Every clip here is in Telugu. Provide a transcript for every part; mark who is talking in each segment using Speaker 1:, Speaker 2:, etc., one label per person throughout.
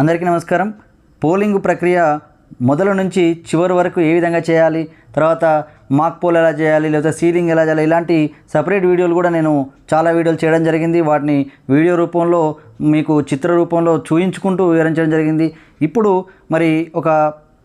Speaker 1: అందరికీ నమస్కారం. పోలింగ్ ప్రక్రియ మొదలు నుంచి చివరి వరకు ఏ విధంగా చేయాలి తర్వాత మాక్ పోల్ ఎలా చేయాలి లేదా సీలింగ్ ఎలా చేయాలి ఇలాంటి సపరేట్ వీడియోలు కూడా నేను చాలా వీడియోలు చేయడం జరిగింది. వాటిని వీడియో రూపంలో మీకు చిత్ర రూపంలో చూయించుకుంటూ వివరించడం జరిగింది. ఇప్పుడు మరి ఒక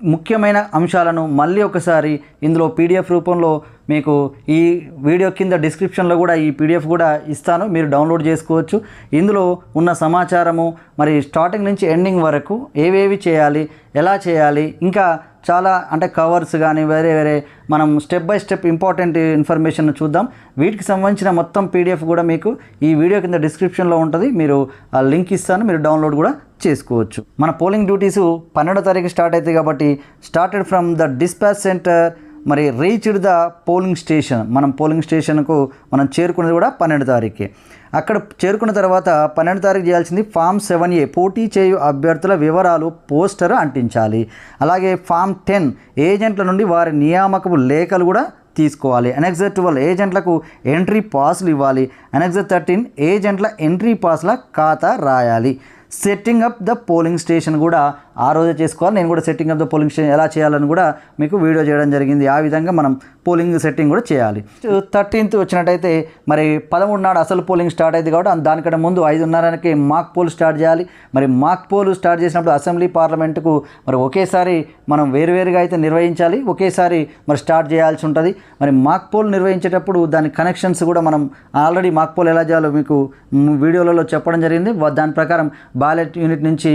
Speaker 1: ముఖ్యమైన అంశాలను మళ్ళీ ఒకసారి ఇందులో పీడిఎఫ్ రూపంలో మీకు ఈ వీడియో కింద డిస్క్రిప్షన్లో కూడా ఈ పీడిఎఫ్ కూడా ఇస్తాను. మీరు డౌన్లోడ్ చేసుకోవచ్చు. ఇందులో ఉన్న సమాచారము మరి స్టార్టింగ్ నుంచి ఎండింగ్ వరకు ఏవేవి చేయాలి ఎలా చేయాలి ఇంకా చాలా అంటే కవర్స్ కానీ వేరే వేరే మనం step by step important information చూద్దాం. వీటికి సంబంధించిన మొత్తం పీడిఎఫ్ కూడా మీకు ఈ వీడియో కింద డిస్క్రిప్షన్లో ఉంటుంది. మీరు ఆ లింక్ ఇస్తాను మీరు డౌన్లోడ్ కూడా చేసుకోవచ్చు. మన పోలింగ్ డ్యూటీస్ పన్నెండో తారీఖు స్టార్ట్ అవుతాయి కాబట్టి started from the dispatch centre మరి రీచ్డ్ ద పోలింగ్ స్టేషన్ మనం పోలింగ్ స్టేషన్కు మనం చేరుకున్నది కూడా పన్నెండు తారీఖు. అక్కడ చేరుకున్న తర్వాత పన్నెండు తారీఖు చేయాల్సింది ఫామ్ సెవెన్ ఏ పోటీ చేయు అభ్యర్థుల వివరాలు పోస్టర్ అంటించాలి. అలాగే ఫామ్ టెన్ ఏజెంట్ల నుండి వారి నియామకపు లేఖలు కూడా తీసుకోవాలి. అనెక్సర్ ట్వెల్వ్ ఏజెంట్లకు ఎంట్రీ పాస్లు ఇవ్వాలి. అనెక్సర్ థర్టీన్ ఏజెంట్ల ఎంట్రీ పాస్ల ఖాతా రాయాలి. Setting up the polling station కూడా ఆ రోజే చేసుకోవాలి. నేను కూడా setting up the polling station ఎలా చేయాలని కూడా మీకు వీడియో చేయడం జరిగింది. ఆ విధంగా మనం పోలింగ్ సెట్టింగ్ కూడా చేయాలి. థర్టీన్త్ వచ్చినట్టయితే మరి పదమూడు నాడు అసలు పోలింగ్ స్టార్ట్ అయింది కాబట్టి దానికంటే ముందు ఐదున్నరకి మాక్ పోల్ స్టార్ట్ చేయాలి. మరి మాక్ పోల్ స్టార్ట్ చేసినప్పుడు అసెంబ్లీ పార్లమెంటుకు మరి ఒకేసారి మనం వేరువేరుగా అయితే నిర్వహించాలి. ఒకేసారి మరి స్టార్ట్ చేయాల్సి ఉంటుంది. మరి మాక్ పోల్ నిర్వహించేటప్పుడు దాని కనెక్షన్స్ కూడా మనం ఆల్రెడీ మాక్ పోల్ ఎలా చేయాలో మీకు వీడియోలలో చెప్పడం జరిగింది. దాని ప్రకారం బ్యాలెట్ యూనిట్ నుంచి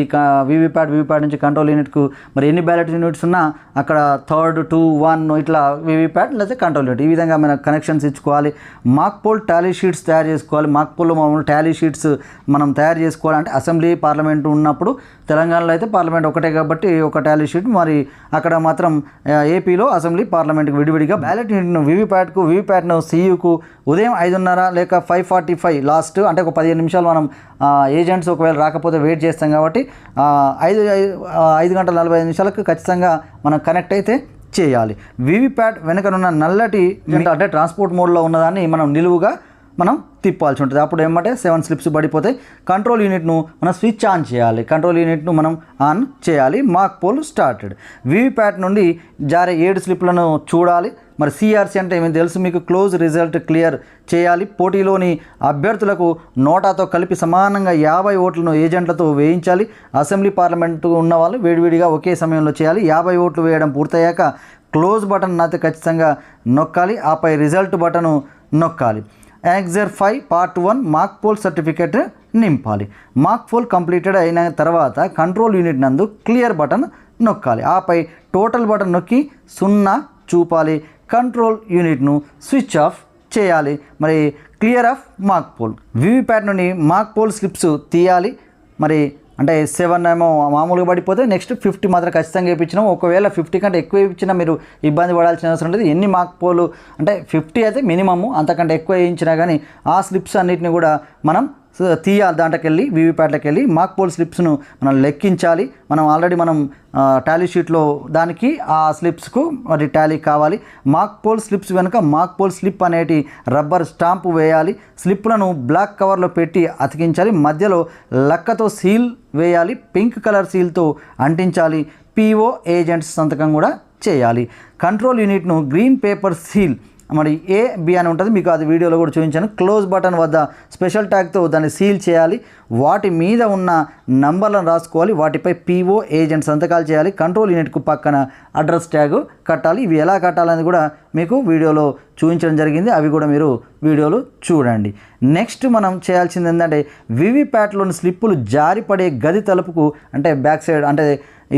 Speaker 1: వీవీప్యాట్ వీవీప్యాట్ నుంచి కంట్రోల్ యూనిట్కు మరి ఎన్ని బ్యాలెట్ యూనిట్స్ ఉన్నా అక్కడ థర్డ్ టూ వన్ ఇట్లా వీవీప్యాట్ లేదా కంట్రోల్ యూనిట్. ఈ విధంగా మనం కనెక్షన్స్ ఇచ్చుకోవాలి. మాక్ పోల్ టాలీ షీట్స్ తయారు చేసుకోవాలి. మాక్ పోల్లో మామూలు టాలీ షీట్స్ మనం తయారు చేసుకోవాలంటే అసెంబ్లీ పార్లమెంట్ ఉన్నప్పుడు తెలంగాణలో అయితే పార్లమెంట్ ఒకటే కాబట్టి ఒక టాలీ షీట్. మరి అక్కడ మాత్రం ఏపీలో అసెంబ్లీ పార్లమెంట్కి విడివిడిగా బ్యాలెట్ యూనిట్ను వీవీప్యాట్కు వీవీప్యాట్ను సీయూకు ఉదయం ఐదున్నర లేక ఫైవ్ ఫార్టీ ఫైవ్ లాస్ట్ అంటే ఒక పదిహేను నిమిషాలు మనం ఏజెంట్స్ ఒకవేళ రాకపోతే వెయిట్ చేస్తాం కాబట్టి ఐదు ఐదు- ఐదు గంటల నలభై ఐదు నిమిషాలకు ఖచ్చితంగా మనం కనెక్ట్ అయితే చేయాలి. వీవీప్యాట్ వెనుకనున్న నల్లటి అంటే ట్రాన్స్పోర్ట్ మోడ్లో ఉన్నదాన్ని మనం నిలువుగా మనం తిప్పాల్సి ఉంటుంది. అప్పుడు ఏమంటే సెవెన్ స్లిప్స్ పడిపోతాయి. కంట్రోల్ యూనిట్ను మనం స్విచ్ ఆన్ చేయాలి. కంట్రోల్ యూనిట్ను మనం ఆన్ చేయాలి. మాక్ పోల్ స్టార్టెడ్ వీవీప్యాట్ నుండి జారే ఏడు స్లిప్లను చూడాలి. మరి సిఆర్సీ అంటే ఏమి తెలుసు మీకు? క్లోజ్ రిజల్ట్ క్లియర్ చేయాలి. పోటీలోని అభ్యర్థులకు నోటాతో కలిపి సమానంగా యాభై ఓట్లను ఏజెంట్లతో వేయించాలి. అసెంబ్లీ పార్లమెంటు ఉన్న వాళ్ళు వేడివేడిగా ఒకే సమయంలో చేయాలి. యాభై ఓట్లు వేయడం పూర్తయ్యాక క్లోజ్ బటన్ నాతో ఖచ్చితంగా నొక్కాలి. ఆపై result button నొక్కాలి. Annexure five part one mock poll certificate నింపాలి. మాక్ పోల్ కంప్లీటెడ్ అయిన తర్వాత కంట్రోల్ యూనిట్ నందు క్లియర్ బటన్ నొక్కాలి. ఆపై టోటల్ బటన్ నొక్కి సున్నా చూపాలి. కంట్రోల్ యూనిట్ను స్విచ్ ఆఫ్ చేయాలి. మరి clear off mock poll VVPAT నుండి మాక్ పోల్ స్లిప్స్ తీయాలి. మరి అంటే సెవెన్ ఏమో మామూలుగా పడిపోతే నెక్స్ట్ ఫిఫ్టీ మాత్రం ఖచ్చితంగా వేయించినాం. ఒకవేళ ఫిఫ్టీ కంటే ఎక్కువ ఇచ్చినా మీరు ఇబ్బంది పడాల్సిన అవసరం ఉంటుంది ఎన్ని మార్క్ పోలు అంటే ఫిఫ్టీ అయితే మినిమము అంతకంటే ఎక్కువ వేయించినా కానీ ఆ స్లిప్స్ అన్నిటిని కూడా మనం తీయాలి దాంట్లోకి వెళ్ళి వీవీప్యాట్లోకి వెళ్ళి మాక్ పోల్ స్లిప్స్ను మనం లెక్కించాలి. మనం ఆల్రెడీ మనం టాలీ షీట్లో దానికి ఆ స్లిప్స్కు మరి టాలీ కావాలి. మాక్ పోల్ స్లిప్స్ వెనుక మాక్ పోల్ స్లిప్ అనేటి రబ్బర్ స్టాంపు వేయాలి. స్లిప్లను బ్లాక్ కవర్లో పెట్టి అతికించాలి. మధ్యలో లక్కతో సీల్ వేయాలి. పింక్ కలర్ సీల్తో అంటించాలి. పీఓ ఏజెంట్స్ సంతకం కూడా చేయాలి. కంట్రోల్ యూనిట్ను గ్రీన్ పేపర్ సీల్ మరి ఏ బి అని ఉంటుంది మీకు అది వీడియోలో కూడా చూపించాను. క్లోజ్ బటన్ వద్ద స్పెషల్ ట్యాగ్తో దాన్ని సీల్ చేయాలి. వాటి మీద ఉన్న నంబర్లను రాసుకోవాలి. వాటిపై పీఓ ఏజెంట్ సంతకాలు చేయాలి. కంట్రోల్ యూనిట్కు పక్కన అడ్రస్ ట్యాగ్ కట్టాలి. ఇవి ఎలా కట్టాలని కూడా మీకు వీడియోలో చూపించడం జరిగింది. అవి కూడా మీరు వీడియోలు చూడండి. నెక్స్ట్ మనం చేయాల్సింది ఏంటంటే వివిప్యాట్లోని స్లిప్పులు జారిపడే గది తలుపుకు అంటే బ్యాక్ సైడ్ అంటే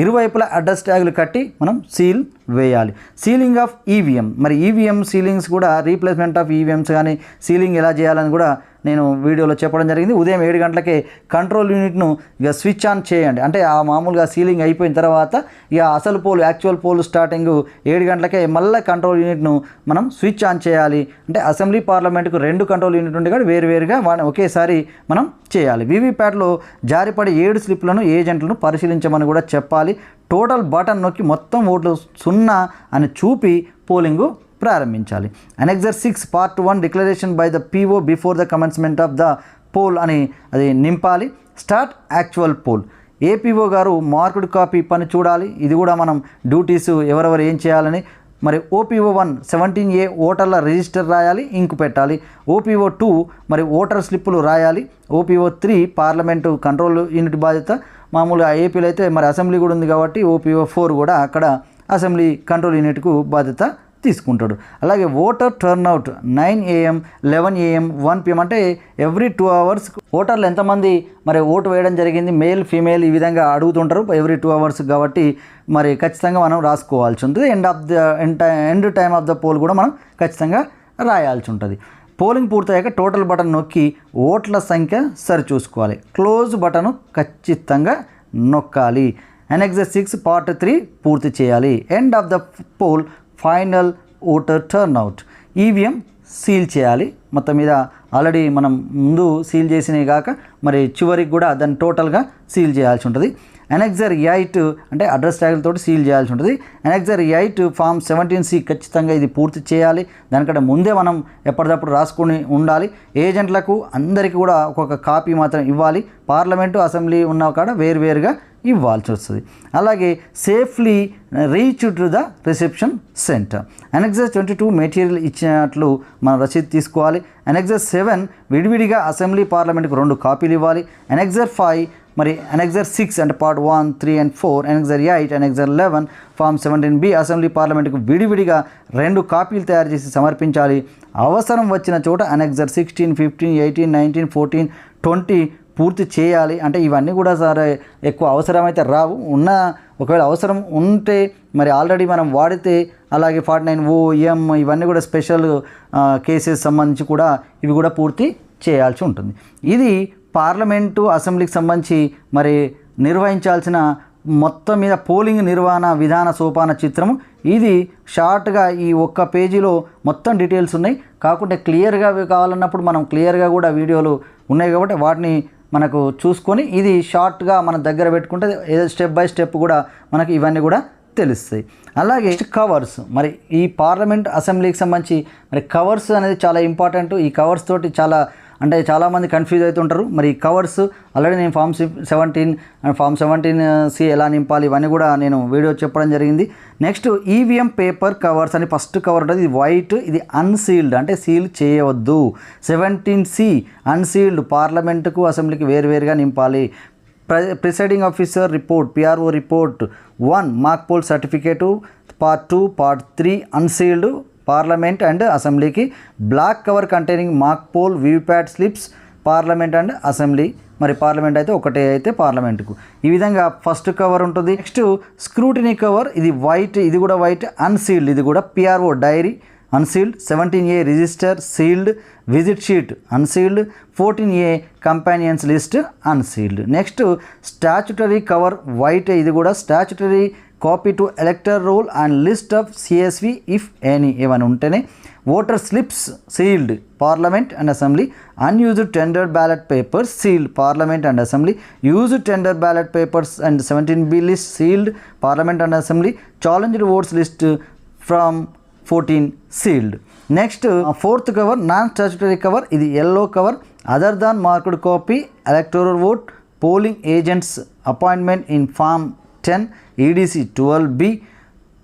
Speaker 1: ఇరువైపులా అడ్రస్ ట్యాగులు కట్టి మనం సీల్ వేయాలి. సీలింగ్ ఆఫ్ ఈవీఎం మరి ఈవీఎం సీలింగ్స్ కూడా రీప్లేస్మెంట్ ఆఫ్ ఈవీఎంస్ కానీ సీలింగ్ ఎలా చేయాలని కూడా నేను వీడియోలో చెప్పడం జరిగింది. ఉదయం ఏడు గంటలకే కంట్రోల్ యూనిట్ను ఇక స్విచ్ ఆన్ చేయండి. అంటే ఆ మామూలుగా సీలింగ్ అయిపోయిన తర్వాత ఇక అసలు పోల్ యాక్చువల్ పోల్ స్టార్టింగ్ ఏడు గంటలకే మళ్ళీ కంట్రోల్ యూనిట్ను మనం స్విచ్ ఆన్ చేయాలి. అంటే అసెంబ్లీ పార్లమెంట్కు రెండు కంట్రోల్ యూనిట్ ఉండే కూడా వేరువేరుగా ఒకేసారి మనం చేయాలి. వీవీప్యాట్లో జారిపడే ఏడు స్లిప్లను ఏజెంట్లను పరిశీలించమని కూడా చెప్పాలి. టోటల్ బటన్ నొక్కి మొత్తం ఓట్లు సున్నా అని చూపి పోలింగు ప్రారంభించాలి. Annexure six part one declaration by the PO before the commencement of the poll అని అది నింపాలి. స్టార్ట్ యాక్చువల్ పోల్ ఏపీఓ గారు మార్కుడ్ కాపీ పని చూడాలి. ఇది కూడా మనం డ్యూటీస్ ఎవరెవరు ఏం చేయాలని. మరి ఓపీఓ వన్ సెవెంటీన్ ఏ ఓటర్ల రిజిస్టర్ రాయాలి ఇంకు పెట్టాలి. ఓపీఓ టూ మరి ఓటర్ స్లిప్పులు రాయాలి. OPO three parliament control unit బాధ్యత. మామూలుగా ఏపీలో అయితే మరి అసెంబ్లీ కూడా ఉంది కాబట్టి ఓపీఓ ఫోర్ కూడా అక్కడ అసెంబ్లీ కంట్రోల్ యూనిట్కు బాధ్యత తీసుకుంటాడు. అలాగే voter turnout nine AM eleven AM one PM అంటే ఎవ్రీ టూ అవర్స్ ఓటర్లు ఎంతమంది మరి ఓటు వేయడం జరిగింది? మేల్ ఫీమేల్ ఈ విధంగా అడుగుతుంటారు. ఎవ్రీ టూ అవర్స్ కాబట్టి మరి ఖచ్చితంగా మనం రాసుకోవాల్సి ఉంటుంది. End of the end time of the poll కూడా మనం ఖచ్చితంగా రాయాల్సి ఉంటుంది. పోలింగ్ పూర్తయ్యాక టోటల్ బటన్ నొక్కి ఓట్ల సంఖ్య సరిచూసుకోవాలి. క్లోజ్ బటన్ ఖచ్చితంగా నొక్కాలి. ఎన్ఎక్స్ సిక్స్ పార్ట్ త్రీ పూర్తి చేయాలి. End of the poll final voter turnout. EVM seal చేయాలి. మొత్తం మీద ఆల్రెడీ మనం ముందు సీల్ చేసినవి కాక మరి చివరికి కూడా దాన్ని టోటల్గా సీల్ చేయాల్సి ఉంటుంది. ఎనెక్జర్ ఎయిట్ అంటే అడ్రస్ ట్యాగుల సీల్ చేయాల్సి ఉంటుంది. Annexure eight form seventeen C ఖచ్చితంగా ఇది పూర్తి చేయాలి. దానికంటే ముందే మనం ఎప్పటికప్పుడు రాసుకొని ఉండాలి. ఏజెంట్లకు అందరికీ కూడా ఒక్కొక్క కాపీ మాత్రం ఇవ్వాలి. పార్లమెంటు అసెంబ్లీ ఉన్న కాడ వేరువేరుగా ఇవ్వాల్సి వస్తుంది. అలాగే safely reach to the reception centre annexes twenty two material ఇచ్చినట్లు మన రసీదు తీసుకోవాలి. అనెక్సర్ సెవెన్ విడివిడిగా అసెంబ్లీ పార్లమెంట్కు రెండు కాపీలు ఇవ్వాలి. అనెక్సర్ ఫైవ్ మరి అనెక్సర్ సిక్స్ అంటే part one three and four annexure eight annexure eleven form seventeen B assembly పార్లమెంట్కు విడివిడిగా రెండు కాపీలు తయారు చేసి సమర్పించాలి. అవసరం వచ్చిన చోట annexure sixteen fifteen eighteen nineteen fourteen twenty పూర్తి చేయాలి అంటే ఇవన్నీ కూడా సరే ఎక్కువ అవసరమైతే రావు. ఉన్న ఒకవేళ అవసరం ఉంటే మరి ఆల్రెడీ మనం వాడితే అలాగే ఫార్టీ నైన్ ఓ ఎం ఇవన్నీ కూడా స్పెషల్ కేసెస్ సంబంధించి కూడా ఇవి కూడా పూర్తి చేయాల్సి ఉంటుంది. ఇది పార్లమెంటు అసెంబ్లీకి సంబంధించి మరి నిర్వహించాల్సిన మొత్తం మీద పోలింగ్ నిర్వహణ విధాన సోపాన చిత్రం ఇది షార్ట్గా ఈ ఒక్క పేజీలో మొత్తం డీటెయిల్స్ ఉన్నాయి. కాకుంటే క్లియర్గా కావాలన్నప్పుడు మనం క్లియర్గా కూడా వీడియోలు ఉన్నాయి కాబట్టి వాటిని మనకు చూసుకొని ఇది షార్ట్గా మన దగ్గర పెట్టుకుంటే ఏదో స్టెప్ బై స్టెప్ కూడా మనకి ఇవన్నీ కూడా తెలుస్తాయి. అలాగే కవర్స్. మరి ఈ పార్లమెంట్ అసెంబ్లీకి సంబంధించి మరి కవర్స్ అనేది చాలా ఇంపార్టెంట్. ఈ కవర్స్ తోటి చాలా అంటే చాలామంది కన్ఫ్యూజ్ అవుతుంటారు మరి కవర్స్ ఆల్రెడీ నేను form seventeen form seventeen C ఎలా నింపాలి ఇవన్నీ కూడా నేను వీడియో చెప్పడం జరిగింది. నెక్స్ట్ ఈవీఎం పేపర్ కవర్స్ అని ఫస్ట్ కవర్ ఉంటుంది. ఇది వైట్ ఇది అన్సీల్డ్ అంటే సీల్ చేయవద్దు. సెవెంటీన్ సి అన్సీల్డ్ పార్లమెంటుకు అసెంబ్లీకి వేరువేరుగా నింపాలి. Presiding officer report PRO report one mark poll certificate part two part three unsealed parliament and అసెంబ్లీకి black cover containing mock poll VVPAT slips parliament and assembly. మరి పార్లమెంట్ అయితే ఒకటే అయితే పార్లమెంట్కు. ఈ విధంగా ఫస్ట్ కవర్ ఉంటుంది. నెక్స్ట్ స్క్రూటినీ కవర్ ఇది వైట్ ఇది కూడా వైట్ అన్సీల్డ్ ఇది కూడా PRO diary unsealed seventeen A register sealed visit sheet unsealed fourteen A companions list unsealed. Next statutory cover white ఇది కూడా statutory copy to elector roll and list of CSV if any ఏమైనా ఉంటేనే voter slips sealed parliament and assembly unused tender ballot papers sealed parliament and assembly used tender ballot papers and seventeen B list sealed parliament and assembly challenged votes list from fourteen sealed. Next fourth cover non statutory cover ఇది yellow cover other than marked copy electoral vote polling agents appointment in form ten EDC twelve B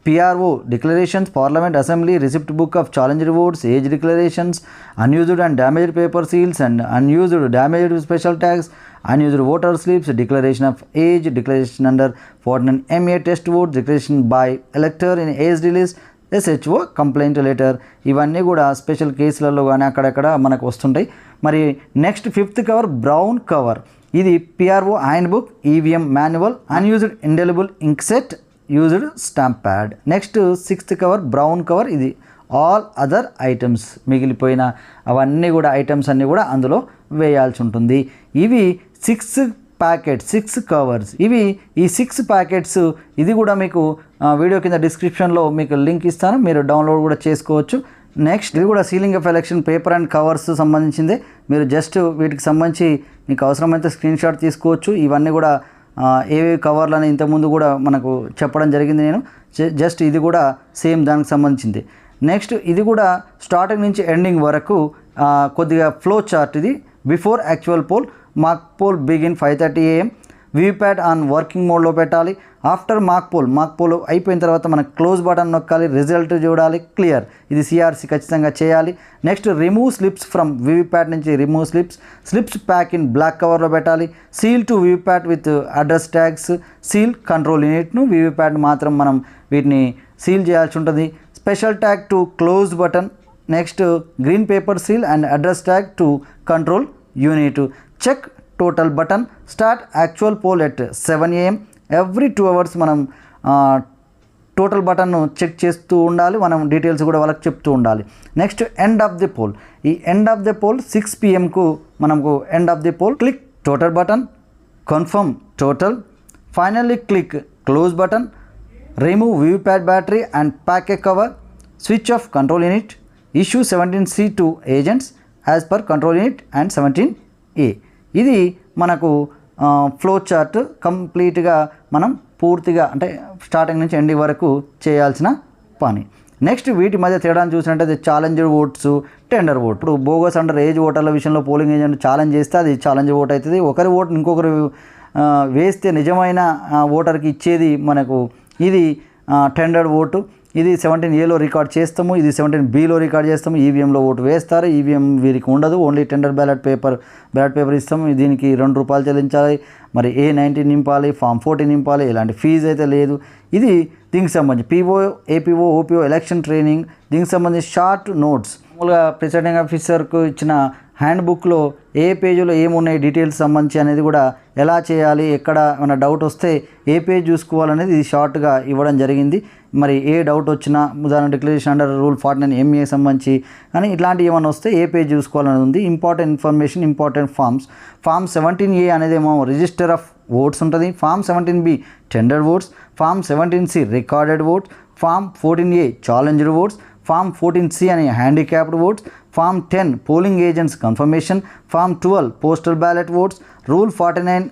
Speaker 1: PRO declarations parliament assembly receipt book of challenged votes age declarations unused and damaged paper seals and unused damaged special tax unused voter slips declaration of age declaration under forty MA test vote declaration by elector in age release SHO complaint letter ఇవన్నీ కూడా స్పెషల్ కేసులలో కానీ అక్కడక్కడ మనకు వస్తుంటాయి. మరి next fifth cover brown cover ఇది PRO hand book EVM manual unused indelible ink set used stamp pad next sixth cover brown cover ఇది ఆల్ అదర్ ఐటమ్స్ మిగిలిపోయిన అవన్నీ కూడా ఐటమ్స్ అన్నీ కూడా అందులో వేయాల్సి ఉంటుంది. ఇవి సిక్స్ ప్యాకెట్ సిక్స్ కవర్స్ ఇవి ఈ సిక్స్ ప్యాకెట్స్ ఇది కూడా మీకు వీడియో కింద డిస్క్రిప్షన్లో మీకు లింక్ ఇస్తాను. మీరు డౌన్లోడ్ కూడా చేసుకోవచ్చు. నెక్స్ట్ ఇది కూడా sealing of election paper and covers సంబంధించింది. మీరు జస్ట్ వీటికి సంబంధించి మీకు అవసరమైతే స్క్రీన్ షాట్ తీసుకోవచ్చు. ఇవన్నీ కూడా ఏవే ఏవేవి కవర్లు అని ఇంతకుముందు కూడా మనకు చెప్పడం జరిగింది నేను. జస్ట్ ఇది కూడా సేమ్ దానికి సంబంధించింది. నెక్స్ట్ ఇది కూడా స్టార్టింగ్ నుంచి ఎండింగ్ వరకు కొద్దిగా ఫ్లో చార్ట్ ఇది. Before actual poll mock poll begin five thirty AM VVPAT on working మోడ్లో పెట్టాలి. After mock poll mock poll అయిపోయిన తర్వాత మనం క్లోజ్ బటన్ నొక్కాలి రిజల్ట్ చూడాలి క్లియర్. ఇది సిఆర్సి ఖచ్చితంగా చేయాలి. Next remove slips from VVPAT నుంచి remove slips. Slips pack in black కవర్లో పెట్టాలి. Seal to VVPAT with address tags. Seal control యూనిట్ను వీవీప్యాట్ మాత్రం మనం వీటిని సీల్ చేయాల్సి ఉంటుంది. Special tag to close button. Next green paper seal and address tag to control unit. Check total button start actual poll at seven AM every two hours మనం టోటల్ బటన్ను చెక్ చేస్తూ ఉండాలి. మనం డీటెయిల్స్ కూడా వాళ్ళకి చెప్తూ ఉండాలి. Next end of the poll ఈ end of the poll six పిఎంకు మనకు end of the poll click total button confirm total finally click close button remove pad battery and pack a cover switch off control unit issue seventeen C to agents as per control unit and seventeen A ఇది మనకు ఫ్లో చార్ట్ కంప్లీట్గా మనం పూర్తిగా అంటే స్టార్టింగ్ నుంచి ఎండింగ్ వరకు చేయాల్సిన పని. నెక్స్ట్ వీటి మధ్య తేడాను చూసినట్టయితే ఛాలెంజర్ ఓట్స్ టెండర్ ఓట్ ఇప్పుడు బోగస్ అండర్ ఏజ్ ఓటర్ల విషయంలో పోలింగ్ ఏజెంట్ ఛాలెంజ్ చేస్తే అది ఛాలెంజ్ ఓట్ అవుతుంది. ఒకరి ఓటు ఇంకొకరు వేస్తే నిజమైన ఓటర్కి ఇచ్చేది మనకు ఇది టెండర్ ఓటు ఇది సెవెంటీన్ ఏలో రికార్డ్ చేస్తాము ఇది సెవెంటీన్ బిలో రికార్డ్ చేస్తాము ఈవీఎంలో ఓటు వేస్తారు ఈవీఎం వీరికి ఉండదు only tender ballot paper ballot paper ఇస్తాము దీనికి రెండు రూపాయలు చెల్లించాలి మరి ఏ నైన్టీన్ నింపాలి ఫామ్ ఫోర్టీన్ నింపాలి ఇలాంటి ఫీజు అయితే లేదు. ఇది దీనికి సంబంధించి PO APO OPO election training దీనికి సంబంధించి షార్ట్ నోట్స్. మామూలుగా ప్రిసైడింగ్ ఆఫీసర్కు ఇచ్చిన హ్యాండ్ బుక్లో ఏ పేజీలో ఏమున్నాయి డీటెయిల్స్ సంబంధించి అనేది కూడా ఎలా చేయాలి ఎక్కడ ఏమైనా డౌట్ వస్తే ఏ పేజ్ చూసుకోవాలనేది ఇది షార్ట్గా ఇవ్వడం జరిగింది. మరి ఏ డౌట్ వచ్చినా ఉదాహరణ declaration under rule forty nine MA సంబంధించి కానీ ఇట్లాంటివి ఏమైనా వస్తే ఏ పేజ్ చూసుకోవాలనేది ఉంది. Important information important forms form seventeen A అనేది ఏమో రిజిస్టర్ ఆఫ్ ఓట్స్ ఉంటుంది. Form seventeen B tender votes. Form seventeen C recorded votes. Form fourteen A challenged votes. Form fourteen C అనే handicapped votes form ten polling agents confirmation form twelve postal ballot votes rule forty nine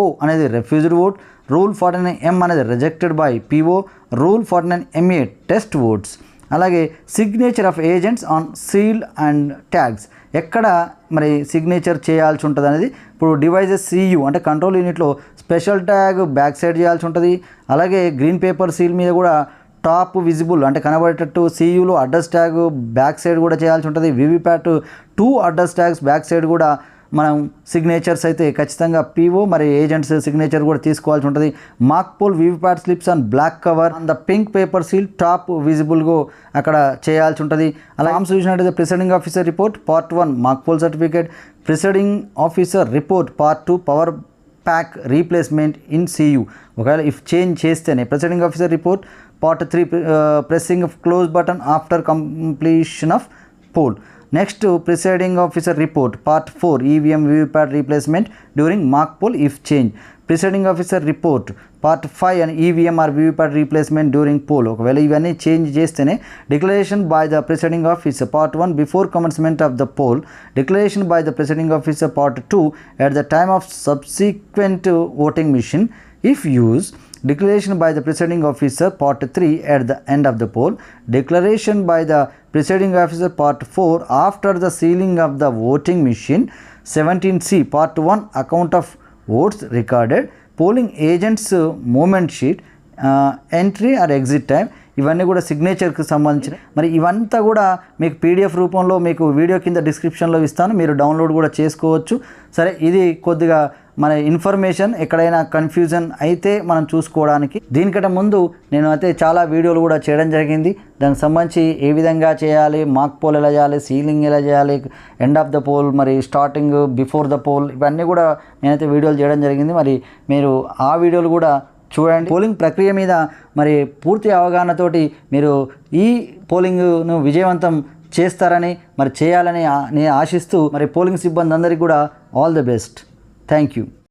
Speaker 1: O అనేది refused vote rule forty nine M అనేది rejected by PO rule forty nine MA test votes. అలాగే signature of agents on seal and tags. ఎక్కడ మరి సిగ్నేచర్ చేయాల్సి ఉంటుంది అనేది ఇప్పుడు డివైజెస్ సియు అంటే కంట్రోల్ యూనిట్లో స్పెషల్ ట్యాగ్ బ్యాక్ సైడ్ చేయాల్సి ఉంటుంది. అలాగే గ్రీన్ పేపర్ సీల్ మీద కూడా టాప్ విజిబుల్ అంటే కనబడేటట్టు సీయూలో అడ్రస్ ట్యాగ్ బ్యాక్ సైడ్ కూడా చేయాల్సి ఉంటుంది. VVPAT two address tags back side కూడా మనం సిగ్నేచర్స్ అయితే ఖచ్చితంగా పీఓ మరి ఏజెంట్స్ సిగ్నేచర్ కూడా తీసుకోవాల్సి ఉంటుంది. Mock poll VVPAT slips and black cover and the pink paper seal top విజిబుల్గా అక్కడ చేయాల్సి ఉంటుంది. అలా ఆమ్స్ చూసినట్టయితే presiding officer report part one mock poll certificate presiding officer report part two power pack replacement in CU ఒకవేళ ఇఫ్ చేంజ్ చేస్తేనే presiding officer report part three pressing close button after completion of poll next presiding officer report part four EVM VVPAT replacement during mock poll if change presiding officer report part five and EVM or VVPAT replacement during poll ఒకవేళ ఇవన్నీ చేంజ్ చేస్తేనే declaration by the presiding officer part one before commencement of the poll declaration by the presiding officer part two at the time of subsequent voting machine if used. Declaration by the presiding officer part 3 at the end of the poll declaration by the presiding officer part 4 after the sealing of the voting machine 17c part 1 account of votes recorded polling agents uh, movement sheet entry or exit time ఇవన్నీ కూడా సిగ్నేచర్కి సంబంధించిన మరి ఇవంతా కూడా మీకు పీడిఎఫ్ రూపంలో మీకు వీడియో కింద డిస్క్రిప్షన్లో ఇస్తాను మీరు డౌన్లోడ్ కూడా చేసుకోవచ్చు సరే ఇది కొద్దిగా మన ఇన్ఫర్మేషన్ ఎక్కడైనా కన్ఫ్యూజన్ అయితే మనం చూసుకోవడానికి. దీనికంటే ముందు నేను అయితే చాలా వీడియోలు కూడా చేయడం జరిగింది. దానికి సంబంధించి ఏ విధంగా చేయాలి మాక్ పోల్ ఎలా చేయాలి సీలింగ్ ఎలా చేయాలి ఎండ్ ఆఫ్ ద పోల్ మరి స్టార్టింగ్ బిఫోర్ ద పోల్ ఇవన్నీ కూడా నేనైతే వీడియోలు చేయడం జరిగింది. మరి మీరు ఆ వీడియోలు కూడా చూడండి. పోలింగ్ ప్రక్రియ మీద మరి పూర్తి అవగాహనతోటి మీరు ఈ పోలింగ్ను విజయవంతం చేస్తారని మరి చేయాలని నేను ఆశిస్తూ మరి పోలింగ్ సిబ్బంది అందరికీ కూడా all the best Thank you.